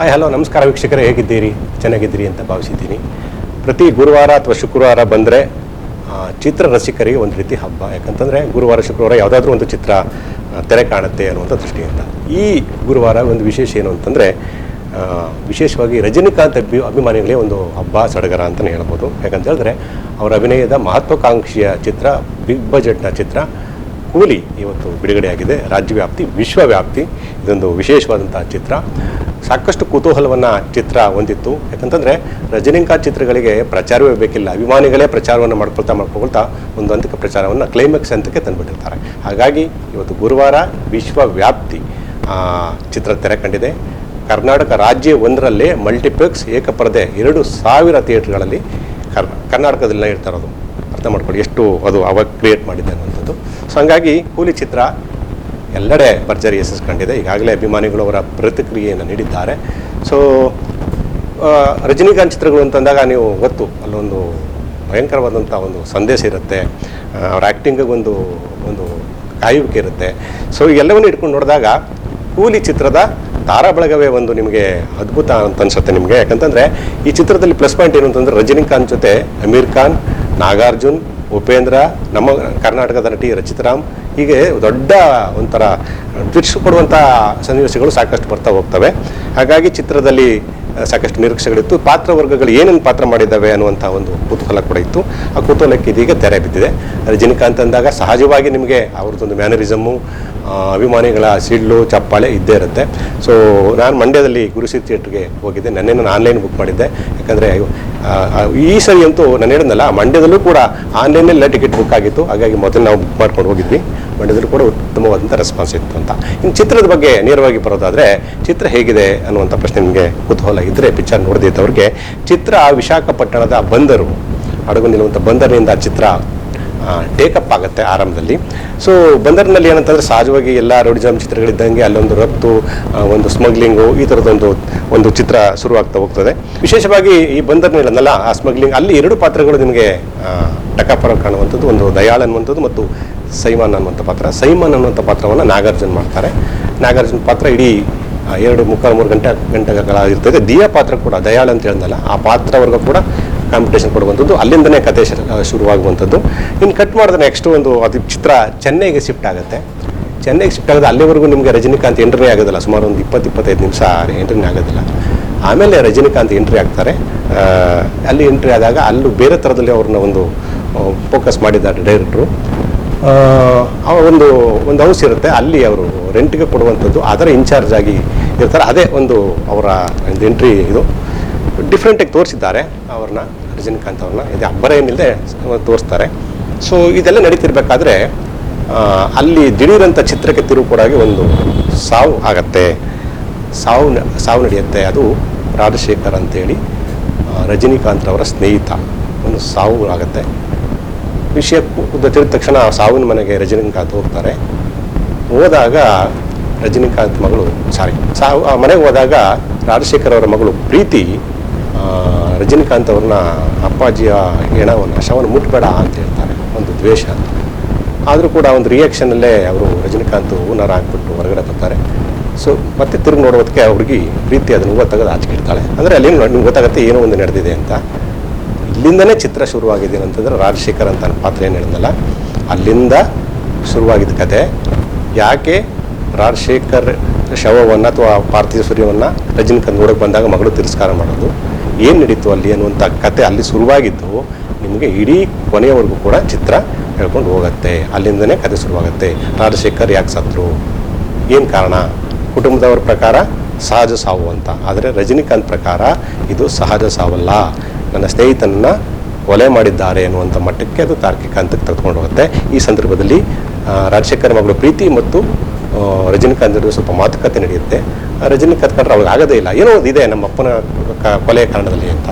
Hi, hello, ನಮಸ್ಕಾರ ವೀಕ್ಷಕರೇ, ಹೇಗಿದ್ದೀರಿ? ಚೆನ್ನಾಗಿದ್ದೀರಿ ಅಂತ ಭಾವಿಸಿದ್ದೀನಿ. ಪ್ರತಿ ಗುರುವಾರ ಅಥವಾ ಶುಕ್ರವಾರ ಬಂದರೆ ಚಿತ್ರ ರಸಿಕರಿಗೆ ಒಂದು ರೀತಿ ಹಬ್ಬ. ಯಾಕಂತಂದರೆ ಗುರುವಾರ, ಶುಕ್ರವಾರ ಯಾವುದಾದ್ರೂ ಒಂದು ಚಿತ್ರ ತೆರೆ ಕಾಣುತ್ತೆ ಅನ್ನುವಂಥ ದೃಷ್ಟಿಯಿಂದ. ಈ ಗುರುವಾರ ಒಂದು ವಿಶೇಷ ಏನು ಅಂತಂದರೆ ವಿಶೇಷವಾಗಿ ರಜನಿಕಾಂತ್ ಅಭಿ, ಅಭಿಮಾನಿಗಳೇ ಒಂದು ಹಬ್ಬ, ಸಡಗರ ಅಂತಲೇ ಹೇಳ್ಬೋದು. ಯಾಕಂತ ಹೇಳಿದ್ರೆ, ಅವರ ಅಭಿನಯದ ಮಹತ್ವಾಕಾಂಕ್ಷೆಯ ಚಿತ್ರ, ಬಿಗ್ ಬಜೆಟ್ನ ಚಿತ್ರ ಕೂಲಿ ಇವತ್ತು ಬಿಡುಗಡೆಯಾಗಿದೆ ರಾಜ್ಯವ್ಯಾಪ್ತಿ ವಿಶ್ವವ್ಯಾಪ್ತಿ ಇದೊಂದು ವಿಶೇಷವಾದಂಥ ಚಿತ್ರ. ಸಾಕಷ್ಟು ಕುತೂಹಲವನ್ನು ಚಿತ್ರ ಹೊಂದಿತ್ತು. ಯಾಕಂತಂದರೆ ರಜನಿಕಾಂತ್ ಚಿತ್ರಗಳಿಗೆ ಪ್ರಚಾರವೇ ಬೇಕಿಲ್ಲ. ಅಭಿಮಾನಿಗಳೇ ಪ್ರಚಾರವನ್ನು ಮಾಡ್ಕೊಳ್ತಾ ಮಾಡ್ಕೊಳ್ತಾ ಒಂದು ಅಂತಿಕ ಪ್ರಚಾರವನ್ನು ಕ್ಲೈಮ್ಯಾಕ್ಸ್ ಅಂತಕ್ಕೆ ತಂದುಬಿಟ್ಟಿರ್ತಾರೆ. ಹಾಗಾಗಿ ಇವತ್ತು ಗುರುವಾರ ವಿಶ್ವವ್ಯಾಪ್ತಿ ಚಿತ್ರ ತೆರೆ ಕಂಡಿದೆ. ಕರ್ನಾಟಕ ರಾಜ್ಯ ಒಂದರಲ್ಲೇ ಮಲ್ಟಿಪ್ಲೆಕ್ಸ್ ಏಕಪರದೆ ಎರಡು ಸಾವಿರ ಥಿಯೇಟ್ರ್ಗಳಲ್ಲಿ ಕರ್ ಕರ್ನಾಟಕದಲ್ಲೇ ಇರ್ತಾರದು ಅರ್ಥ ಮಾಡ್ಕೊಳ್ಳಿ ಎಷ್ಟು ಅದು ಅವಾಗ ಕ್ರಿಯೇಟ್ ಮಾಡಿದೆ ಅನ್ನುವಂಥದ್ದು. ಸೊ ಹಂಗಾಗಿ ಕೂಲಿ ಚಿತ್ರ ಎಲ್ಲೆಡೆ ಭರ್ಜರಿ ಎಸಿಸ್ಕೊಂಡಿದೆ ಕಂಡಿದೆ. ಈಗಾಗಲೇ ಅಭಿಮಾನಿಗಳು ಅವರ ಪ್ರತಿಕ್ರಿಯೆಯನ್ನು ನೀಡಿದ್ದಾರೆ. ಸೊ ರಜನಿಕಾಂತ್ ಚಿತ್ರಗಳು ಅಂತಂದಾಗ ನೀವು ಗೊತ್ತು, ಅಲ್ಲೊಂದು ಭಯಂಕರವಾದಂಥ ಒಂದು ಸಂದೇಶ ಇರುತ್ತೆ. ಅವ್ರ ಆ್ಯಕ್ಟಿಂಗಿಗೆ ಒಂದು ಒಂದು ಕಾಯುವಿಕೆ ಇರುತ್ತೆ. ಸೊ ಎಲ್ಲವನ್ನು ಇಟ್ಕೊಂಡು ನೋಡಿದಾಗ ಕೂಲಿ ಚಿತ್ರದ ತಾರಾಬಳಗವೇ ಒಂದು ನಿಮಗೆ ಅದ್ಭುತ ಅಂತ ಅನ್ಸುತ್ತೆ ನಿಮಗೆ. ಯಾಕಂತಂದರೆ ಈ ಚಿತ್ರದಲ್ಲಿ ಪ್ಲಸ್ ಪಾಯಿಂಟ್ ಏನು ಅಂತಂದರೆ ರಜನಿಕಾಂತ್ ಜೊತೆ ಅಮೀರ್ ಖಾನ್, ನಾಗಾರ್ಜುನ್, ಉಪೇಂದ್ರ, ನಮ್ಮ ಕರ್ನಾಟಕದ ನಟಿ ರಚಿತರಾಮ್, ಹೀಗೆ ದೊಡ್ಡ ಒಂಥರ ಟ್ವಿಟ್ಸ್ ಕೊಡುವಂಥ ಸನ್ನಿವೇಶಗಳು ಸಾಕಷ್ಟು ಬರ್ತಾ ಹೋಗ್ತವೆ. ಹಾಗಾಗಿ ಚಿತ್ರದಲ್ಲಿ ಸಾಕಷ್ಟು ನಿರೀಕ್ಷೆಗಳಿತ್ತು. ಪಾತ್ರ ವರ್ಗಗಳು ಏನೇನು ಪಾತ್ರ ಮಾಡಿದ್ದಾವೆ ಅನ್ನುವಂಥ ಒಂದು ಕುತೂಹಲ ಕೂಡ ಇತ್ತು. ಆ ಕುತೂಹಲಕ್ಕೆ ಇದೀಗ ತೆರೆ ಬಿದ್ದಿದೆ. ರಜನಿಕಾಂತ್ ಅಂದಾಗ ಸಹಜವಾಗಿ ನಿಮಗೆ ಅವ್ರದ್ದೊಂದು ಮ್ಯಾನರಿಸಮ್ಮು ಅಭಿಮಾನಿಗಳ ಸಿಡ್ಲು ಚಪ್ಪಾಳೆ ಇದ್ದೇ ಇರುತ್ತೆ. ಸೊ ನಾನು ಮಂಡ್ಯದಲ್ಲಿ ಗುರುಸಿ ಥಿಯೇಟ್ರಿಗೆ ಹೋಗಿದ್ದೆ. ನೆನ್ನೆ ನಾನು ಆನ್ಲೈನ್ ಬುಕ್ ಮಾಡಿದ್ದೆ. ಯಾಕಂದರೆ ಈ ಸರಿ ಅಂತೂ ನಾನು ಹೇಳಿದ್ನಲ್ಲ, ಮಂಡ್ಯದಲ್ಲೂ ಕೂಡ ಆನ್ಲೈನಲ್ಲೇ ಟಿಕೆಟ್ ಬುಕ್ ಆಗಿತ್ತು. ಹಾಗಾಗಿ ಮೊದಲು ನಾವು ಬುಕ್ ಮಾಡ್ಕೊಂಡು ಹೋಗಿದ್ವಿ. ಮಂಡ್ಯದಲ್ಲೂ ಕೂಡ ಉತ್ತಮವಾದಂಥ ರೆಸ್ಪಾನ್ಸ್ ಇತ್ತು ಅಂತ. ಇನ್ನು ಚಿತ್ರದ ಬಗ್ಗೆ ನೇರವಾಗಿ ಬರೋದಾದರೆ, ಚಿತ್ರ ಹೇಗಿದೆ ಅನ್ನುವಂಥ ಪ್ರಶ್ನೆ ನಿಮಗೆ ಕುತೂಹಲ ಇದ್ದರೆ ಪಿಕ್ಚರ್ ನೋಡದಿದ್ದವ್ರಿಗೆ ಚಿತ್ರ ವಿಶಾಖಪಟ್ಟಣದ ಬಂದರು ಹಡಗು ನಿಲ್ಲುವಂಥ ಬಂದರಿನಿಂದ ಚಿತ್ರ ಟೇಕಪ್ ಆಗುತ್ತೆ ಆರಂಭದಲ್ಲಿ. ಸೊ ಬಂದರಿನಲ್ಲಿ ಏನಂತಂದರೆ ಸಹಜವಾಗಿ ಎಲ್ಲ ರೌಡಿಜಾಮ್ ಚಿತ್ರಗಳಿದ್ದಂಗೆ ಅಲ್ಲೊಂದು ರಫ್ತು ಒಂದು ಸ್ಮಗ್ಲಿಂಗು ಈ ಥರದೊಂದು ಒಂದು ಚಿತ್ರ ಶುರುವಾಗ್ತಾ ಹೋಗ್ತದೆ. ವಿಶೇಷವಾಗಿ ಈ ಬಂದರ್ನಲ್ಲ ಆ ಸ್ಮಗ್ಲಿಂಗ್ ಅಲ್ಲಿ ಎರಡು ಪಾತ್ರಗಳು ನಿಮಗೆ ಟಕಪರ ಕಾಣುವಂಥದ್ದು, ಒಂದು ದಯಾಳ್ ಅನ್ನುವಂಥದ್ದು ಮತ್ತು ಸೈಮಾನ್ ಅನ್ನುವಂಥ ಪಾತ್ರ. ಸೈಮಾನ್ ಅನ್ನುವಂಥ ಪಾತ್ರವನ್ನು ನಾಗಾರ್ಜುನ್ ಮಾಡ್ತಾರೆ. ನಾಗಾರ್ಜುನ್ ಪಾತ್ರ ಇಡೀ ಎರಡು ಮುಕ್ಕಾಲು ಮೂರು ಗಂಟೆ ಗಂಟೆಗಳ ಇರ್ತದೆ ದಿಯಾ ಪಾತ್ರ ಕೂಡ, ದಯಾಳ್ ಅಂತ ಹೇಳಿದ್ನಲ್ಲ ಆ ಪಾತ್ರವರ್ಗ ಕೂಡ ಕಾಂಪಿಟೇಷನ್ ಕೊಡುವಂಥದ್ದು. ಅಲ್ಲಿಂದನೇ ಕತೆ ಶುರುವಾಗುವಂಥದ್ದು. ಇನ್ನು ಕಟ್ ಮಾಡಿದ ನೆಕ್ಸ್ಟ್ ಒಂದು ಅದು ಚಿತ್ರ ಚೆನ್ನೈಗೆ ಶಿಫ್ಟ್ ಆಗುತ್ತೆ. ಚೆನ್ನೈಗೆ ಶಿಫ್ಟ್ ಆಗೋದು ಅಲ್ಲಿವರೆಗೂ ನಿಮಗೆ ರಜನಿಕಾಂತ್ ಎಂಟ್ರಿ ಆಗೋದಿಲ್ಲ. ಸುಮಾರು ಒಂದು ಇಪ್ಪತ್ತು, ಇಪ್ಪತ್ತೈದು ನಿಮಿಷ ಎಂಟ್ರಿ ಆಗೋದಿಲ್ಲ. ಆಮೇಲೆ ರಜನಿಕಾಂತ್ ಎಂಟ್ರಿ ಆಗ್ತಾರೆ. ಅಲ್ಲಿ ಎಂಟ್ರಿ ಆದಾಗ ಅಲ್ಲೂ ಬೇರೆ ಥರದಲ್ಲಿ ಅವ್ರನ್ನ ಒಂದು ಫೋಕಸ್ ಮಾಡಿದ್ದಾರೆ ಡೈರೆಕ್ಟ್ರು ಒಂದು ಒಂದು ಹೌಸ್ ಇರುತ್ತೆ. ಅಲ್ಲಿ ಅವರು ರೆಂಟ್ಗೆ ಕೊಡುವಂಥದ್ದು, ಅದರ ಇನ್ಚಾರ್ಜ್ ಆಗಿ ಇರ್ತಾರೆ. ಅದೇ ಒಂದು ಅವರ ಒಂದು ಎಂಟ್ರಿ ಇದು. ಡಿಫ್ರೆಂಟಾಗಿ ತೋರಿಸಿದ್ದಾರೆ ಅವ್ರನ್ನ, ರಜನಿಕಾಂತ್ ಅವ್ರನ್ನ. ಇದು ಅಬ್ಬರ ಏನಿಲ್ಲದೆ ತೋರಿಸ್ತಾರೆ. ಸೊ ಇದೆಲ್ಲ ನಡೀತಿರ್ಬೇಕಾದ್ರೆ ಅಲ್ಲಿ ದಿಢೀರಂಥ ಚಿತ್ರಕ್ಕೆ ತಿರುವು ಕೊಡಾಗಿ ಒಂದು ಸಾವು ಆಗತ್ತೆ. ಸಾವು ಸಾವು ನಡೆಯುತ್ತೆ. ಅದು ರಾಜಶೇಖರ್ ಅಂತೇಳಿ ರಜನಿಕಾಂತ್ ಅವರ ಸ್ನೇಹಿತ. ಒಂದು ಸಾವು ಆಗುತ್ತೆ. ವಿಷಯ ತಿಳಿದ ತಕ್ಷಣ ಸಾವಿನ ಮನೆಗೆ ರಜನಿಕಾಂತ್ ಹೋಗ್ತಾರೆ. ಹೋದಾಗ ರಜನಿಕಾಂತ್ ಮಗಳು ಸಾರಿ ಸಾವು, ಆ ಮನೆಗೆ ಹೋದಾಗ ರಾಜಶೇಖರ್ ಅವರ ಮಗಳು ಪ್ರೀತಿ ರಜನಿಕಾಂತ್ ಅವ್ರನ್ನ ಅಪ್ಪಾಜಿಯ ಹೆಣವನ್ನು, ಶವನ ಮುಟ್ಬೇಡ ಅಂತ ಹೇಳ್ತಾರೆ. ಒಂದು ದ್ವೇಷ ಆದರೂ ಕೂಡ ಒಂದು ರಿಯಾಕ್ಷನಲ್ಲೇ ಅವರು ರಜನಿಕಾಂತ್ ಹೂನಾರ ಹಾಕ್ಬಿಟ್ಟು ಹೊರಗಡೆ ಬರ್ತಾರೆ. ಸೊ ಮತ್ತೆ ತಿರುಗಿ ನೋಡೋದಕ್ಕೆ ಅವ್ರಿಗೆ ಪ್ರೀತಿ ಅದನ್ನು ಹೂವು ತೆಗೆದು ಆಚೆಗಿಡ್ತಾಳೆ ಅಂದರೆ ಅಲ್ಲಿ ನಿಮ್ಗೆ ಗೊತ್ತಾಗುತ್ತೆ ಏನೋ ಒಂದು ನಡೆದಿದೆ ಅಂತ. ಇಲ್ಲಿಂದನೇ ಚಿತ್ರ ಶುರುವಾಗಿದ್ದೀನಿ ಅಂತಂದ್ರೆ ರಾಜಶೇಖರ್ ಅಂತ ಪಾತ್ರ ಏನು ಹೇಳಿದ್ನಲ್ಲ ಅಲ್ಲಿಂದ ಶುರುವಾಗಿದ್ದ ಕತೆ. ಯಾಕೆ? ರಾಜಶೇಖರ್ ಶವವನ್ನು ಅಥವಾ ಪಾರ್ಥಿವ ಸೂರ್ಯವನ್ನು ರಜನಿಕಾಂತ್ ನೋಡೋಕೆ ಬಂದಾಗ ಮಗಳು ತಿರಸ್ಕಾರ ಮಾಡೋದು. ಏನು ನಡೀತು ಅಲ್ಲಿ ಅನ್ನುವಂಥ ಕತೆ ಅಲ್ಲಿ ಶುರುವಾಗಿದ್ದು, ನಿಮಗೆ ಇಡೀ ಕೊನೆಯವರೆಗೂ ಕೂಡ ಚಿತ್ರ ಹೇಳ್ಕೊಂಡು ಹೋಗುತ್ತೆ. ಅಲ್ಲಿಂದನೇ ಕತೆ ಶುರುವಾಗುತ್ತೆ. ರಾಜಶೇಖರ್ ಯಾಕೆ ಸತ್ರು? ಏನು ಕಾರಣ? ಕುಟುಂಬದವರ ಪ್ರಕಾರ ಸಹಜ ಸಾವು ಅಂತ. ಆದರೆ ರಜನಿಕಾಂತ್ ಪ್ರಕಾರ ಇದು ಸಹಜ ಸಾವಲ್ಲ. ನನ್ನ ಸ್ನೇಹಿತನನ್ನ ಕೊಲೆ ಮಾಡಿದ್ದಾರೆ ಎನ್ನುವಂಥ ಮಟ್ಟಕ್ಕೆ ಅದು ತಾರ್ಕಿಕ ಹಂತಕ್ಕೆ ತೆಗೆದುಕೊಂಡು ಹೋಗುತ್ತೆ. ಈ ಸಂದರ್ಭದಲ್ಲಿ ರಾಜಶೇಖರ್ ಮಗಳು ಪ್ರೀತಿ ಮತ್ತು ರಜನಿಕಾಂತ್ ಸ್ವಲ್ಪ ಮಾತುಕತೆ ನಡೆಯುತ್ತೆ. ರಜನಿಕಾಂತ್ ಕಂಡ್ರೆ ಅವಳಿಗೆ ಆಗೋದೇ ಇಲ್ಲ. ಏನೋ ಒಂದು ಇದೆ ನಮ್ಮ ಅಪ್ಪನ ಕೊಲೆ ಕಾರಣದಲ್ಲಿ ಅಂತ.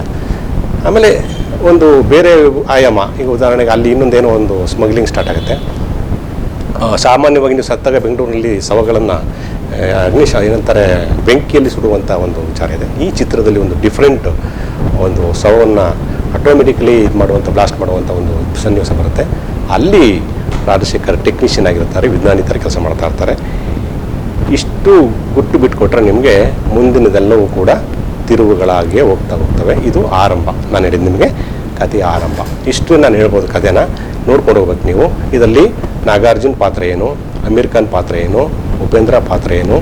ಆಮೇಲೆ ಒಂದು ಬೇರೆ ಆಯಾಮ. ಈಗ ಉದಾಹರಣೆಗೆ ಅಲ್ಲಿ ಇನ್ನೊಂದೇನೋ ಒಂದು ಸ್ಮಗ್ಲಿಂಗ್ ಸ್ಟಾರ್ಟ್ ಆಗುತ್ತೆ. ಸಾಮಾನ್ಯವಾಗಿ ನೀವು ಸತ್ತಾಗ ಬೆಂಗಳೂರಿನಲ್ಲಿ ಶವಗಳನ್ನು ಅಗ್ನಿಶ ಏನಂತಾರೆ, ಬೆಂಕಿಯಲ್ಲಿ ಸುಡುವಂಥ ಒಂದು ವಿಚಾರ ಇದೆ. ಈ ಚಿತ್ರದಲ್ಲಿ ಒಂದು ಡಿಫ್ರೆಂಟ್ ಒಂದು ಶವವನ್ನು ಆಟೋಮೆಟಿಕಲಿ ಇದು ಮಾಡುವಂಥ ಬ್ಲಾಸ್ಟ್ ಮಾಡುವಂಥ ಒಂದು ಸನ್ನಿವೇಶ ಬರುತ್ತೆ. ಅಲ್ಲಿ ರಾಜಶೇಖರ್ ಟೆಕ್ನಿಷಿಯನ್ ಆಗಿರ್ತಾರೆ ವಿಜ್ಞಾನಿ ಥರ ಕೆಲಸ ಮಾಡ್ತಾ ಇರ್ತಾರೆ. ಇಷ್ಟು ಗುಟ್ಟು ಬಿಟ್ಕೊಟ್ರೆ ನಿಮಗೆ ಮುಂದಿನದೆಲ್ಲವೂ ಕೂಡ ತಿರುವುಗಳಾಗಿಯೇ ಹೋಗ್ತಾ ಹೋಗ್ತವೆ. ಇದು ಆರಂಭ. ನಾನು ಹೇಳಿದ್ದು ನಿಮಗೆ ಕಥೆಯ ಆರಂಭ. ಇಷ್ಟು ನಾನು ಹೇಳ್ಬೋದು ಕಥೆನ. ನೋಡ್ಕೊಂಡು ಹೋಗ್ಬೇಕು ನೀವು. ಇದರಲ್ಲಿ ನಾಗಾರ್ಜುನ್ ಪಾತ್ರ ಏನು? ಅಮೀರ್ ಖಾನ್ ಪಾತ್ರ ಏನು? ಉಪೇಂದ್ರ ಪಾತ್ರ ಏನು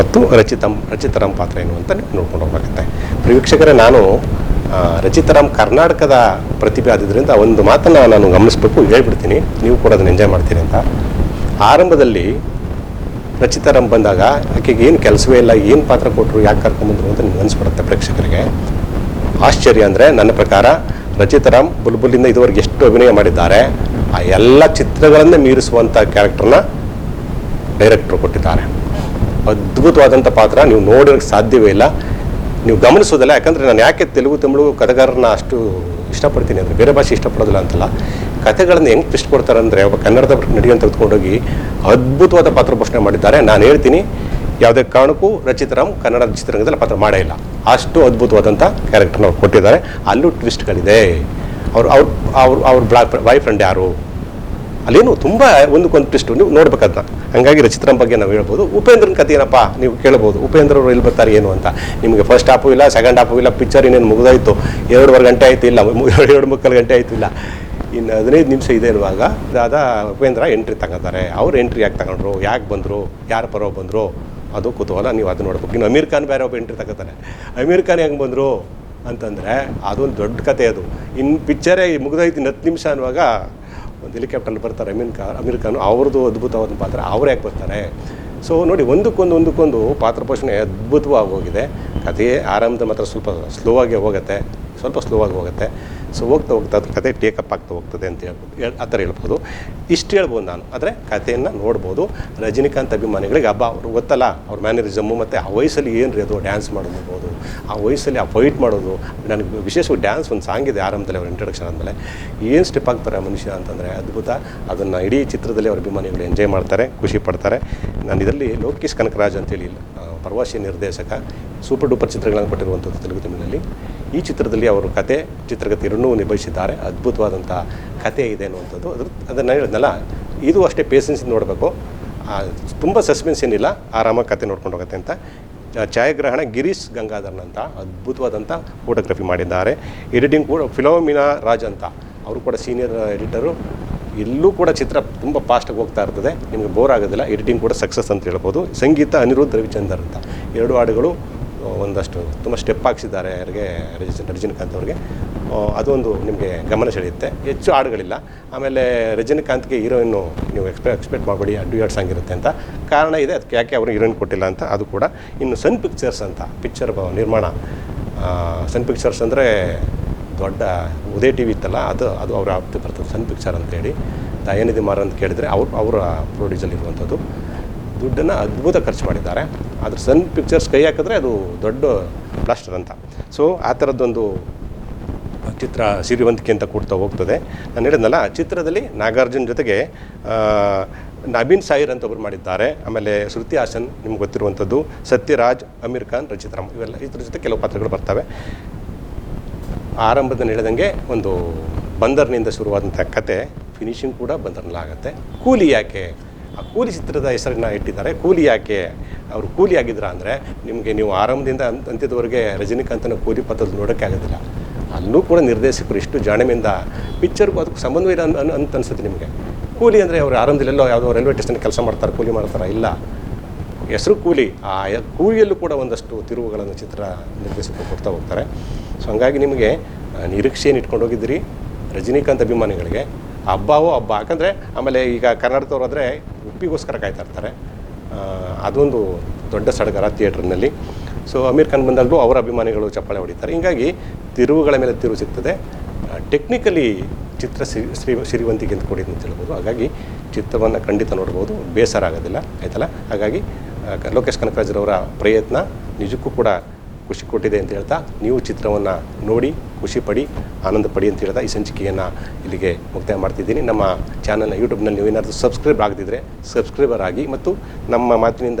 ಮತ್ತು ರಚಿತಂ ರಚಿತರಾಮ್ ಪಾತ್ರ ಏನು ಅಂತ ನೋಡ್ಕೊಂಡು ಹೋಗ್ಬೇಕಂತೆ ವೀಕ್ಷಕರೇ ನಾನು ರಚಿತರಾಮ್ ಕರ್ನಾಟಕದ ಪ್ರತಿಭೆ ಆದ್ರಿಂದ ಒಂದು ಮಾತನ್ನು ನಾನು ಗಮನಿಸ್ಬೇಕು, ಹೇಳ್ಬಿಡ್ತೀನಿ. ನೀವು ಕೂಡ ಅದನ್ನು ಎಂಜಾಯ್ ಮಾಡ್ತೀರಿ ಅಂತ. ಆರಂಭದಲ್ಲಿ ರಚಿತಾರಾಮ್ ಬಂದಾಗ ಆಕೆಗೆ ಏನು ಕೆಲಸವೇ ಇಲ್ಲ, ಏನು ಪಾತ್ರ ಕೊಟ್ಟರು ಯಾಕೆ ಕರ್ಕೊಂಬಂದರು ಅಂತ ನಿಮ್ಗೆ ಅನಿಸ್ಬಿಡುತ್ತೆ ಪ್ರೇಕ್ಷಕರಿಗೆ. ಆಶ್ಚರ್ಯ ಅಂದರೆ ನನ್ನ ಪ್ರಕಾರ ರಚಿತಾರಾಮ್ ಬುಲ್ಬುಲಿಂದ ಇದುವರೆಗೆ ಎಷ್ಟು ಅಭಿನಯ ಮಾಡಿದ್ದಾರೆ. ಆ ಎಲ್ಲ ಚಿತ್ರಗಳನ್ನೇ ಮೀರಿಸುವಂಥ ಕ್ಯಾರೆಕ್ಟರ್ನ ಡೈರೆಕ್ಟ್ರು ಕೊಟ್ಟಿದ್ದಾರೆ. ಅದ್ಭುತವಾದಂಥ ಪಾತ್ರ ನೀವು ನೋಡೋಕ್ಕೆ ಸಾಧ್ಯವೇ ಇಲ್ಲ. ನೀವು ಗಮನಿಸೋದಿಲ್ಲ, ಯಾಕಂದರೆ ನಾನು ಯಾಕೆ ತೆಲುಗು, ತಮಿಳು ಕಥೆಗಾರರನ್ನ ಅಷ್ಟು ಇಷ್ಟಪಡ್ತೀನಿ ಅಂದರೆ, ಬೇರೆ ಭಾಷೆ ಇಷ್ಟಪಡೋದಿಲ್ಲ ಅಂತಲ್ಲ, ಕಥೆಗಳನ್ನು ಹೆಂಗೆ ಟ್ವಿಸ್ಟ್ ಕೊಡ್ತಾರೆ ಅಂದರೆ ಒಬ್ಬ ಕನ್ನಡದ ನಡಿಯನ್ನು ತೆಗೆದುಕೊಂಡೋಗಿ ಅದ್ಭುತವಾದ ಪಾತ್ರ ಪೋಷಣೆ ಮಾಡಿದ್ದಾರೆ. ನಾನು ಹೇಳ್ತೀನಿ, ಯಾವುದೇ ಕಾರಣಕ್ಕೂ ರಚಿತರಾಮ್ ಕನ್ನಡ ಚಿತ್ರರಂಗದಲ್ಲಿ ಪಾತ್ರ ಮಾಡೇ ಇಲ್ಲ. ಅಷ್ಟು ಅದ್ಭುತವಾದಂಥ ಕ್ಯಾರೆಕ್ಟರ್ನ ಅವ್ರು ಕೊಟ್ಟಿದ್ದಾರೆ. ಅಲ್ಲೂ ಟ್ವಿಸ್ಟ್ಗಳಿದೆ ಅವ್ರು ಅವ್ರ ಅವ್ರ ಅವ್ರ ಬ್ಲಾಕ್ ಬಾಯ್ ಫ್ರೆಂಡ್ ಯಾರು? ಅಲ್ಲೇನು ತುಂಬ ಒಂದಕ್ಕೊಂದು ಟ್ವಿಸ್ಟು ನೀವು ನೋಡ್ಬೇಕಂತ. ಹಂಗಾಗಿ ರಚಿತ್ರಂ ಬಗ್ಗೆ ನಾವು ಹೇಳ್ಬೋದು. ಉಪೇಂದ್ರನ ಕಥೆ ಏನಪ್ಪ? ನೀವು ಕೇಳ್ಬೋದು ಉಪೇಂದ್ರ ಅವರು ಎಲ್ಲಿ ಬರ್ತಾರೆ, ಏನು ಅಂತ. ನಿಮಗೆ ಫಸ್ಟ್ ಹಾಫು ಇಲ್ಲ ಸೆಕೆಂಡ್ ಹಾಫು ಇಲ್ಲ ಪಿಕ್ಚರ್ ಇನ್ನೇನು ಮುಗಿದಾಯ್ತು? ಎರಡುವರೆ ಗಂಟೆ ಆಯ್ತು ಇಲ್ಲ ಎರಡು ಮುಕ್ಕಾಲು ಗಂಟೆ ಆಯ್ತು ಇಲ್ಲ. ಇನ್ನು ಹದಿನೈದು ನಿಮಿಷ ಇದೆ ಇರುವಾಗ ಅದಾದ ಉಪೇಂದ್ರ ಎಂಟ್ರಿ ತಗೋತಾರೆ ಅವ್ರು ಎಂಟ್ರಿ ಯಾಕೆ ತಗೊಂಡ್ರು? ಯಾಕೆ ಬಂದರು? ಯಾರು ಪರೋ ಬಂದರು? ಅದು ಕುತೂಹಲ. ನೀವು ಅದು ನೋಡ್ಬೇಕು. ಇನ್ನು ಅಮೀರ್ ಖಾನ್ ಬೇರೆ ಒಬ್ಬ ಎಂಟ್ರಿ ತಗೋತಾರೆ. ಅಮೀರ್ ಖಾನ್ ಹೆಂಗೆ ಬಂದರು ಅಂತಂದರೆ, ಅದೊಂದು ದೊಡ್ಡ ಕತೆ ಅದು. ಇನ್ನು ಪಿಕ್ಚರೇ ಇನ್ನು ಹತ್ತು ನಿಮಿಷ ಅನ್ನುವಾಗ ಒಂದು ಹೆಲಿಕಾಪ್ಟರ್ ಬರ್ತಾರೆ ಅಮೀನ್ ಖಾನ್ ಅಮೀರ್ ಖಾನ್ ಅವ್ರದ್ದು ಅದ್ಭುತವಾದ ಪಾತ್ರ, ಅವ್ರು ಯಾಕೆ ಬರ್ತಾರೆ? ಸೊ ನೋಡಿ, ಒಂದಕ್ಕೊಂದು ಒಂದಕ್ಕೊಂದು ಪಾತ್ರ ಪೋಷಣೆ ಅದ್ಭುತವಾಗಿ ಹೋಗಿದೆ. ಕಥೆ ಆರಂಭದ ಮಾತ್ರ ಸ್ವಲ್ಪ ಸ್ಲೋ ಆಗಿ ಹೋಗುತ್ತೆ, ಸ್ವಲ್ಪ ಸ್ಲೋ ಆಗಿ ಹೋಗುತ್ತೆ. ಸೊ ಹೋಗ್ತಾ ಹೋಗ್ತಾ ಅದು ಕತೆ ಟೇಕಪ್ ಆಗ್ತಾ ಹೋಗ್ತದೆ ಅಂತ ಹೇಳ್ಬೋದು ಹೇಳ್- ಆ ಥರ ಹೇಳ್ಬೋದು. ಇಷ್ಟು ಹೇಳ್ಬೋದು ನಾನು. ಆದರೆ ಕಥೆಯನ್ನು ನೋಡ್ಬೋದು. ರಜನಿಕಾಂತ್ ಅಭಿಮಾನಿಗಳಿಗೆ ಹಬ್ಬ ಅವ್ರು ಗೊತ್ತಲ್ಲ, ಅವ್ರ ಮ್ಯಾನರಿಸಮ್ಮು ಮತ್ತು ಆ ವಯಸ್ಸಲ್ಲಿ ಏನು ರೀ ಅದು ಡ್ಯಾನ್ಸ್ ಮಾಡೋದು ಆ ವಯಸ್ಸಲ್ಲಿ ಆ ಫೈಟ್ ಮಾಡೋದು. ನನಗೆ ವಿಶೇಷವಾಗಿ ಡ್ಯಾನ್ಸ್ ಒಂದು ಸಾಂಗ್ ಇದೆ, ಆರಂಭದಲ್ಲಿ ಅವ್ರ ಇಂಟ್ರೊಡಕ್ಷನ್ ಆದಮೇಲೆ. ಏನು ಸ್ಟೆಪ್ ಆಗ್ತಾರೆ ಆ ಮನುಷ್ಯ ಅಂತಂದರೆ ಅದ್ಭುತ. ಅದನ್ನು ಇಡೀ ಚಿತ್ರದಲ್ಲಿ ಅವ್ರ ಅಭಿಮಾನಿಗಳು ಎಂಜಾಯ್ ಮಾಡ್ತಾರೆ, ಖುಷಿ ಪಡ್ತಾರೆ. ನಾನು ಇದರಲ್ಲಿ ಲೋಕೇಶ್ ಕನಕರಾಜ್ ಅಂತೇಳಿ ಪ್ರವಾಸಿ ನಿರ್ದೇಶಕ ಸೂಪರ್ ಡೂಪರ್ ಚಿತ್ರಗಳನ್ನು ಕೊಟ್ಟಿರುವಂಥದ್ದು ತೆಲುಗು ತಮಿಳಿನಲ್ಲಿ ಈ ಚಿತ್ರದಲ್ಲಿ ಅವರು ಕತೆ, ಚಿತ್ರಗತಿ ಎರಡನ್ನೂ ನಿಭಾಯಿಸಿದ್ದಾರೆ. ಅದ್ಭುತವಾದಂಥ ಕತೆ ಇದೆ ಅನ್ನುವಂಥದ್ದು. ಅದ್ರ, ಅದನ್ನು ಹೇಳಿದ್ನಲ್ಲ, ಇದು ಅಷ್ಟೇ ಪೇಷನ್ಸ್ ನೋಡಬೇಕು. ತುಂಬ ಸಸ್ಪೆನ್ಸ್ ಏನಿಲ್ಲ. ಆರಾಮಾಗಿ ಕತೆ ನೋಡ್ಕೊಂಡು ಹೋಗುತ್ತೆ ಅಂತ. ಛಾಯಾಗ್ರಹಣ ಗಿರೀಶ್ ಗಂಗಾಧರ್ನ ಅಂತ ಅದ್ಭುತವಾದಂಥ ಫೋಟೋಗ್ರಫಿ ಮಾಡಿದ್ದಾರೆ. ಎಡಿಟಿಂಗ್ ಕೂಡ ಫಿಲೋಮಿನಾ ರಾಜ್ ಅಂತ. ಅವರು ಕೂಡ ಸೀನಿಯರ್ ಎಡಿಟರು ಎಲ್ಲೂ ಕೂಡ ಚಿತ್ರ ತುಂಬ ಫಾಸ್ಟಾಗಿ ಹೋಗ್ತಾ ಇರ್ತದೆ. ನಿಮಗೆ ಬೋರ್ ಆಗೋದಿಲ್ಲ. ಎಡಿಟಿಂಗ್ ಕೂಡ ಸಕ್ಸಸ್ ಅಂತ ಹೇಳ್ಬೋದು. ಸಂಗೀತ ಅನಿರುದ್ಧ ರವಿಚಂದರ್ ಅಂತ. ಎರಡು ಹಾಡುಗಳು ಒಂದಷ್ಟು ತುಂಬ ಸ್ಟೆಪ್ ಹಾಕ್ಸಿದ್ದಾರೆ. ಯಾರಿಗೆ, ರಜ, ರಜನಿಕಾಂತ್ ಅವ್ರಿಗೆ. ಅದೊಂದು ನಿಮಗೆ ಗಮನ ಸೆಳೆಯುತ್ತೆ. ಹೆಚ್ಚು ಹಾಡುಗಳಿಲ್ಲ. ಆಮೇಲೆ ರಜನಿಕಾಂತ್ಗೆ ಹೀರೋಯಿನ್ನು ನೀವು ಎಕ್ಸ್ಪೆ, ಎಕ್ಸ್ಪೆಕ್ಟ್ ಮಾಡಬೇಡಿ ಡ್ಯೂಯಟ್ ಸಾಂಗ್ ಇರುತ್ತೆ ಅಂತ. ಕಾರಣ ಇದೆ, ಅದಕ್ಕೆ ಯಾಕೆ ಅವರು ಹೀರೋಯಿನ್ ಕೊಟ್ಟಿಲ್ಲ ಅಂತ, ಅದು ಕೂಡ ಇನ್ನು ಸನ್ ಪಿಕ್ಚರ್ಸ್ ಅಂತ, ಪಿಕ್ಚರ್ ನಿರ್ಮಾಣ. ಸನ್ ಪಿಕ್ಚರ್ಸ್ ಅಂದರೆ ದೊಡ್ಡ ಉದಯ ಟಿ ವಿ ಇತ್ತಲ್ಲ, ಅದು ಅದು ಅವರ ಆಪ್ತಿ ಬರ್ತದೆ, ಸನ್ ಪಿಕ್ಚರ್ ಅಂತೇಳಿ ದಯಾನಿಧಿ ಮಾರ ಅಂತ ಕೇಳಿದರೆ ಅವ್ರು, ಅವರ ಪ್ರೊಡ್ಯೂಸಲ್ಲಿ ಇರುವಂಥದ್ದು. ದುಡ್ಡನ್ನು ಅದ್ಭುತ ಖರ್ಚು ಮಾಡಿದ್ದಾರೆ. ಆದರೆ ಸನ್ ಪಿಕ್ಚರ್ಸ್ ಕೈ ಹಾಕಿದ್ರೆ ಅದು ದೊಡ್ಡ ಬ್ಲಾಸ್ಟರ್ ಅಂತ. ಸೊ ಆ ಥರದ್ದೊಂದು ಚಿತ್ರ ಸಿರಿವಂತಿಕೆ ಅಂತ ಕೊಡ್ತಾ ಹೋಗ್ತದೆ. ನಾನು ಹೇಳಿದ್ನಲ್ಲ, ಚಿತ್ರದಲ್ಲಿ ನಾಗಾರ್ಜುನ್ ಜೊತೆಗೆ ನಬೀನ್ ಸಾಯಿರ್ ಅಂತ ಒಬ್ಬರು ಮಾಡಿದ್ದಾರೆ. ಆಮೇಲೆ ಶ್ರುತಿ ಹಾಸನ್ ನಿಮ್ಗೆ ಗೊತ್ತಿರುವಂಥದ್ದು ಸತ್ಯರಾಜ್, ಅಮೀರ್ ಖಾನ್ ರಚಿತ್ರಾಮ್ ಇವೆಲ್ಲ ಇದ್ರ ಜೊತೆ ಕೆಲವು ಪಾತ್ರಗಳು ಬರ್ತವೆ. ಆರಂಭದಲ್ಲಿ ಹೇಳಿದಂಗೆ ಒಂದು ಬಂದರ್ನಿಂದ ಶುರುವಾದಂಥ ಕತೆ ಫಿನಿಶಿಂಗ್ ಕೂಡ ಬಂದರ್ನಲ್ಲಾಗತ್ತೆ ಕೂಲಿ ಯಾಕೆ? ಆ ಕೂಲಿ ಚಿತ್ರದ ಹೆಸರನ್ನ ಇಟ್ಟಿದ್ದಾರೆ. ಕೂಲಿ ಯಾಕೆ? ಅವರು ಕೂಲಿ ಆಗಿದ್ರ ಅಂದರೆ, ನಿಮಗೆ ನೀವು ಆರಂಭದಿಂದ ಅಂತ್ ಅಂತ್ಯದವರೆಗೆ ರಜನಿಕಾಂತನ ಕೂಲಿ ಪತ್ರದಲ್ಲಿ ನೋಡೋಕ್ಕೆ ಆಗೋದಿಲ್ಲ. ಅಲ್ಲೂ ಕೂಡ ನಿರ್ದೇಶಕರು ಇಷ್ಟು ಜಾಣಮೆಯಿಂದ ಪಿಕ್ಚರ್ಗೂ ಅದಕ್ಕೆ ಸಂಬಂಧವೂ ಇಲ್ಲ ಅನ್- ಅಂತ ಅನ್ಸುತ್ತೆ ನಿಮಗೆ. ಕೂಲಿ ಅಂದರೆ ಅವರು ಆರಂಭದಲ್ಲೆಲ್ಲೋ ಯಾವುದೋ ರೈಲ್ವೆ ಸ್ಟೇಷನ್ ಕೆಲಸ ಮಾಡ್ತಾರೆ, ಕೂಲಿ ಮಾಡ್ತಾರೆ? ಇಲ್ಲ. ಹೆಸರು ಕೂಲಿ. ಆ ಕೂಲಿಯಲ್ಲೂ ಕೂಡ ಒಂದಷ್ಟು ತಿರುವುಗಳನ್ನು ಚಿತ್ರ ನಿರ್ದೇಶಕರು ಕೊಡ್ತಾ ಹೋಗ್ತಾರೆ. ಸೊ ಹಂಗಾಗಿ ನಿಮಗೆ ನಿರೀಕ್ಷೆಯನ್ನು ಇಟ್ಕೊಂಡು ಹೋಗಿದ್ದೀರಿ. ರಜನಿಕಾಂತ್ ಅಭಿಮಾನಿಗಳಿಗೆ ಹಬ್ಬವೋ ಹಬ್ಬ. ಯಾಕಂದರೆ, ಆಮೇಲೆ ಈಗ ಕರ್ನಾಟಕದವ್ರು ಆದರೆ ಉಪ್ಪಿಗೋಸ್ಕರ ಕಾಯ್ತಾ ಇರ್ತಾರೆ. ಅದೊಂದು ದೊಡ್ಡ ಸಡಗರ ಥಿಯೇಟ್ರ್ನಲ್ಲಿ ಸೊ ಅಮೀರ್ ಖಾನ್ ಬಂದಾಗಲೂ ಅವರ ಅಭಿಮಾನಿಗಳು ಚಪ್ಪಾಳೆ ಹೊಡಿತಾರೆ. ಹೀಗಾಗಿ ತಿರುವುಗಳ ಮೇಲೆ ತಿರುವು ಸಿಗ್ತದೆ. ಟೆಕ್ನಿಕಲಿ ಚಿತ್ರ ಶ್ರೀ ಸಿರಿವಂತಿಕೆ ಅಂತ ಕೊಡಿದ್ದು ಅಂತ ಹೇಳ್ಬೋದು. ಹಾಗಾಗಿ ಚಿತ್ರವನ್ನು ಖಂಡಿತ ನೋಡ್ಬೋದು. ಬೇಸರ ಆಗೋದಿಲ್ಲ. ಆಯ್ತಲ್ಲ? ಹಾಗಾಗಿ ಲೋಕೇಶ್ ಕನಕರಾಜರವರ ಪ್ರಯತ್ನ ನಿಜಕ್ಕೂ ಕೂಡ ಖುಷಿ ಕೊಟ್ಟಿದೆ ಅಂತ ಹೇಳ್ತಾ, ನೀವು ಚಿತ್ರವನ್ನು ನೋಡಿ ಖುಷಿ ಪಡಿ, ಆನಂದ ಪಡಿ ಅಂತ ಹೇಳ್ತಾ ಈ ಸಂಚಿಕೆಯನ್ನು ಇಲ್ಲಿಗೆ ಮುಕ್ತಾಯ ಮಾಡ್ತಿದ್ದೀನಿ. ನಮ್ಮ ಚಾನಲ್ನ ಯೂಟ್ಯೂಬ್ನಲ್ಲಿ ನೀವು ಏನಾದರೂ ಸಬ್ಸ್ಕ್ರೈಬ್ ಆಗದಿದ್ದರೆ ಸಬ್ಸ್ಕ್ರೈಬರ್ ಆಗಿ ಮತ್ತು ನಮ್ಮ ಮಾತಿನಿಂದ